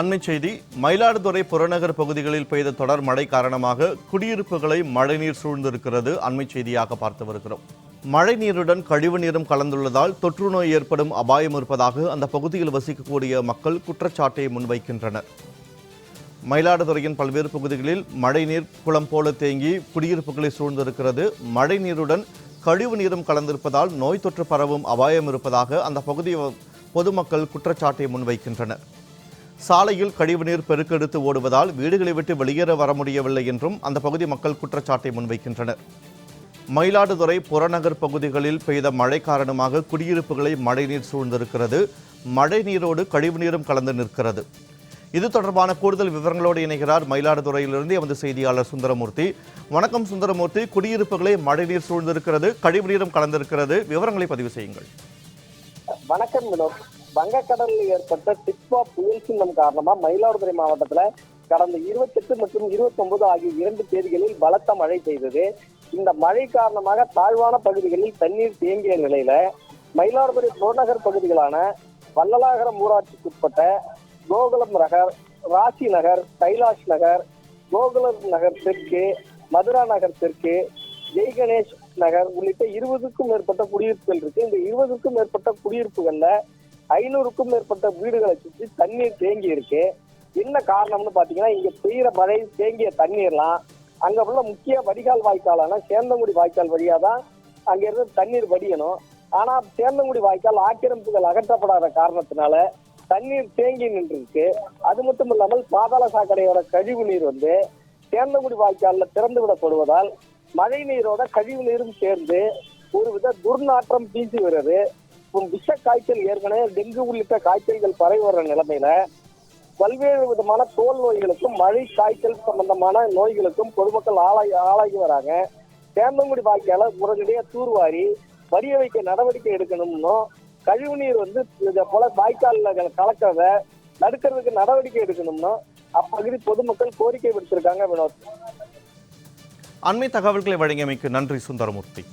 அண்மை செய்தி மயிலாடுதுறை புறநகர் பகுதிகளில் பெய்த தொடர் மழை காரணமாக குடியிருப்புகளை மழைநீர் சூழ்ந்திருக்கிறது. அண்மை செய்தியாக பார்த்து வருகிறோம். மழை நீருடன் கழிவு நீரும் கலந்துள்ளதால் தொற்று நோய் ஏற்படும் அபாயம் இருப்பதாக அந்த பகுதியில் வசிக்கக்கூடிய மக்கள் குற்றச்சாட்டை முன்வைக்கின்றனர். மயிலாடுதுறையின் பல்வேறு பகுதிகளில் மழைநீர் குளம் போல தேங்கி குடியிருப்புகளை சூழ்ந்திருக்கிறது. மழை நீருடன் கழிவு நீரும் கலந்திருப்பதால் நோய் தொற்று பரவும் அபாயம் இருப்பதாக அந்த பகுதி பொதுமக்கள் குற்றச்சாட்டை முன்வைக்கின்றனர். சாலையில் கழிவுநீர் பெருக்கெடுத்து ஓடுவதால் வீடுகளை விட்டு வெளியேற வர முடியவில்லை என்றும் அந்த பகுதி மக்கள் குற்றச்சாட்டை முன்வைக்கின்றனர். மயிலாடுதுறை புறநகர் பகுதிகளில் பெய்த மழை காரணமாக குடியிருப்புகளை மழைநீர் சூழ்ந்திருக்கிறது. மழை நீரோடு கழிவுநீரும் கலந்து நிற்கிறது. இது தொடர்பான கூடுதல் விவரங்களோடு இணைகிறார் மயிலாடுதுறையிலிருந்து எமது செய்தியாளர் சுந்தரமூர்த்தி. வணக்கம் சுந்தரமூர்த்தி. குடியிருப்புகளை மழைநீர் சூழ்ந்திருக்கிறது கழிவுநீரும் கலந்திருக்கிறது. விவரங்களை பதிவு செய்யுங்கள். வணக்கம் வினோத். வங்கக்கடலில் ஏற்பட்ட டிக்வா புயல் சின்னம் காரணமா மயிலாடுதுறை மாவட்டத்துல கடந்த இருபத்தெட்டு மற்றும் இருபத்தி ஒன்பது ஆகிய இரண்டு தேதிகளில் பலத்த மழை பெய்தது. இந்த மழை காரணமாக தாழ்வான பகுதிகளில் தண்ணீர் தேங்கிய நிலையில மயிலாடுதுறை புறநகர் பகுதிகளான வள்ளலாகரம் ஊராட்சிக்குட்பட்ட கோகுலம் நகர் ராசி நகர் கைலாஷ் நகர் கோகுலம் நகர் தெற்கு மதுரா நகர் தெற்கு ஜெய் கணேஷ் நகர் உள்ளிட்ட இருபதுக்கும் மேற்பட்ட குடியிருப்புகள் இருக்கு. இந்த இருபதுக்கும் மேற்பட்ட குடியிருப்புகள்ல ஐநூறுக்கும் மேற்பட்ட வீடுகளை சுற்றி தண்ணீர் தேங்கி இருக்கு. என்ன காரணம்னு பாத்தீங்கன்னா இங்க பெய்யற மழை தேங்கிய தண்ணீர்லாம் அங்க உள்ள முக்கிய வடிகால் வாய்க்காலான சேந்தங்குடி வாய்க்கால் வழியா தான் அங்க இருந்து தண்ணீர் வடியணும். ஆனா சேந்தங்குடி வாய்க்கால் ஆக்கிரமிப்புகள் அகற்றப்படாத காரணத்தினால தண்ணீர் தேங்கி நின்றுருக்கு. அது மட்டும் இல்லாமல் பாதாள சாக்கடையோட கழிவு நீர் வந்து சேந்தங்குடி வாய்க்காலில் திறந்து விடப்படுவதால் மழை நீரோட கழிவு நீரும் சேர்ந்து ஒருவித துர்நாற்றம் வீசி வருது விஷ காய்ச்சல் ஏற்கனவே டெங்கு உள்ளிட்ட காய்ச்சல்கள் பரவி வர்ற நிலைமையில பல்வேறு விதமான தோல் நோய்களுக்கும் மழை காய்ச்சல் சம்பந்தமான நோய்களுக்கும் பொதுமக்கள் ஆளாகி ஆளாகி வராங்க. சேந்தங்குடி வாய்க்கால உடனடியாக தூர்வாரி வடிய வைக்க நடவடிக்கை எடுக்கணும்னும் கழிவுநீர் வந்து இதை போல வாய்க்கால்ல கலக்கிறத தடுக்கிறதுக்கு நடவடிக்கை எடுக்கணும்னும் அப்பகுதி பொதுமக்கள் கோரிக்கை விடுத்திருக்காங்க வினோத். அண்மை தகவல்களை வழங்கியமைக்கு நன்றி சுந்தரமூர்த்தி.